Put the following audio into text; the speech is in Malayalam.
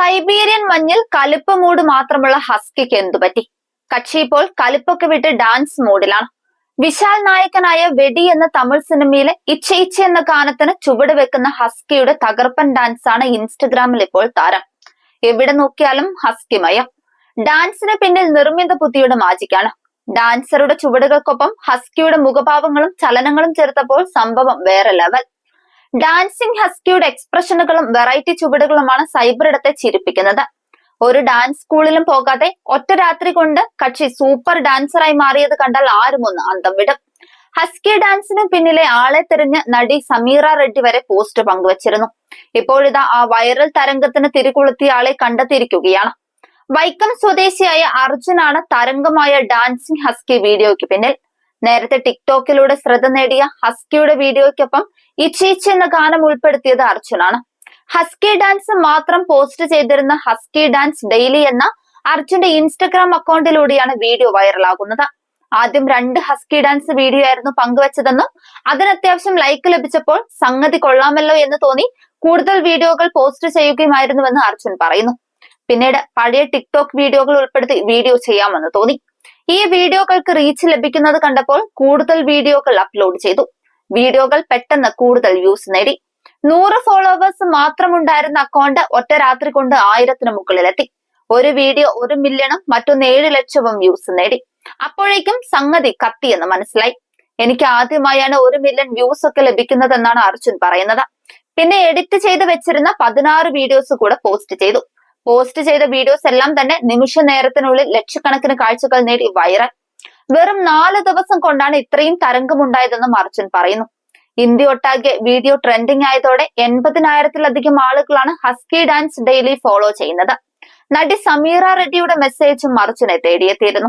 സൈബീരിയൻ മഞ്ഞിൽ കലിപ്പ് മൂഡ് മാത്രമുള്ള ഹസ്കിക്ക് എന്തു പറ്റി? കക്ഷി ഇപ്പോൾ കലിപ്പൊക്കെ വിട്ട് ഡാൻസ് മൂഡിലാണ് വിശാൽ നായകനായ വെടി എന്ന തമിഴ് സിനിമയിലെ ഇച്ചയിച്ച എന്ന ഗാനത്തിന് ചുവട് വെക്കുന്ന ഹസ്കിയുടെ തകർപ്പൻ ഡാൻസ് ആണ് ഇൻസ്റ്റഗ്രാമിൽ ഇപ്പോൾ താരം. എവിടെ നോക്കിയാലും ഹസ്കിമയം ഡാൻസിന് പിന്നിൽ നിർമ്മിത ബുദ്ധിയുടെ മാജിക്കാണ് ഡാൻസറുടെ ചുവടുകൾക്കൊപ്പം ഹസ്കിയുടെ മുഖഭാവങ്ങളും ചലനങ്ങളും ചേർത്തപ്പോൾ സംഭവം വേറെ ലെവൽ ഡാൻസിംഗ് ഹസ്കിയുടെ എക്സ്പ്രഷനുകളും വെറൈറ്റി ചുവടുകളുമാണ് സൈബർ ഇടത്തെ ചിരിപ്പിക്കുന്നത്. ഒരു ഡാൻസ് സ്കൂളിലും പോകാതെ ഒറ്റ രാത്രി കൊണ്ട് കക്ഷി സൂപ്പർ ഡാൻസറായി മാറിയത് കണ്ടാൽ ആരും ഒന്ന് അന്തം വിടും. ഹസ്കി ഡാൻസിന് പിന്നിലെ ആളെ തിരിഞ്ഞ് നടി സമീറ റെഡ്ഡി വരെ പോസ്റ്റ് പങ്കുവച്ചിരുന്നു. ഇപ്പോഴിതാ ആ വൈറൽ തരംഗത്തിന് തിരികൊളുത്തിയ ആളെ കണ്ടെത്തിയിരിക്കുകയാണ്. വൈക്കം സ്വദേശിയായ അർജുനാണ് തരംഗമായ ഡാൻസിംഗ് ഹസ്കി വീഡിയോയ്ക്ക് പിന്നിൽ. നേരത്തെ ടിക്ടോക്കിലൂടെ ശ്രദ്ധ നേടിയ ഹസ്കിയുടെ വീഡിയോയ്ക്കൊപ്പം ഇച്ചീച്ച് എന്ന ഗാനം ഉൾപ്പെടുത്തിയത് അർജുനാണ്. ഹസ്കി ഡാൻസ് മാത്രം പോസ്റ്റ് ചെയ്തിരുന്ന ഹസ്കി ഡാൻസ് ഡെയിലി എന്ന അർജുന്റെ ഇൻസ്റ്റഗ്രാം അക്കൗണ്ടിലൂടെയാണ് വീഡിയോ വൈറലാകുന്നത്. ആദ്യം രണ്ട് ഹസ്കി ഡാൻസ് വീഡിയോ ആയിരുന്നു പങ്കുവച്ചതെന്നും അതിന് അത്യാവശ്യം ലൈക്ക് ലഭിച്ചപ്പോൾ സംഗതി കൊള്ളാമല്ലോ എന്ന് തോന്നി കൂടുതൽ വീഡിയോകൾ പോസ്റ്റ് ചെയ്യുകയുമായിരുന്നുവെന്ന് അർജുൻ പറയുന്നു. പിന്നീട് പഴയ ടിക്ടോക്ക് വീഡിയോകൾ ഉൾപ്പെടുത്തി വീഡിയോ ചെയ്യാമെന്ന് തോന്നി. ഈ വീഡിയോകൾക്ക് റീച്ച് ലഭിക്കുന്നത് കണ്ടപ്പോൾ കൂടുതൽ വീഡിയോകൾ അപ്ലോഡ് ചെയ്തു. വീഡിയോകൾ പെട്ടെന്ന് കൂടുതൽ വ്യൂസ് നേടി. നൂറ് ഫോളോവേഴ്സ് മാത്രമുണ്ടായിരുന്ന അക്കൗണ്ട് ഒറ്റ രാത്രി കൊണ്ട് ആയിരത്തിന് മുകളിലെത്തി. ഒരു വീഡിയോ ഒരു മില്യണും മറ്റൊന്ന് ഏഴ് ലക്ഷവും വ്യൂസ് നേടി. അപ്പോഴേക്കും സംഗതി കത്തിയെന്ന് മനസ്സിലായി. എനിക്ക് ആദ്യമായാണ് ഒരു മില്യൺ വ്യൂസ് ഒക്കെ ലഭിക്കുന്നതെന്നാണ് അർജുൻ പറയുന്നത്. പിന്നെ എഡിറ്റ് ചെയ്ത് വെച്ചിരുന്ന പതിനാറ് വീഡിയോസ് കൂടെ പോസ്റ്റ് ചെയ്തു. പോസ്റ്റ് ചെയ്ത വീഡിയോസ് എല്ലാം തന്നെ നിമിഷ നേരത്തിനുള്ളിൽ ലക്ഷക്കണക്കിന് കാഴ്ചകൾ നേടി വൈറൽ വെറും നാല് ദിവസം കൊണ്ടാണ് ഇത്രയും തരംഗമുണ്ടായതെന്നും അർജുൻ പറയുന്നു. ഇന്ത്യ ഒട്ടാകെ വീഡിയോ ട്രെൻഡിംഗ് ആയതോടെ എൺപതിനായിരത്തിലധികം ആളുകളാണ് ഹസ്കി ഡാൻസ് ഡെയിലി ഫോളോ ചെയ്യുന്നത്. നടി സമീറ റെഡ്ഡിയുടെ മെസ്സേജും അർജുനെ തേടിയെത്തിയിരുന്നു.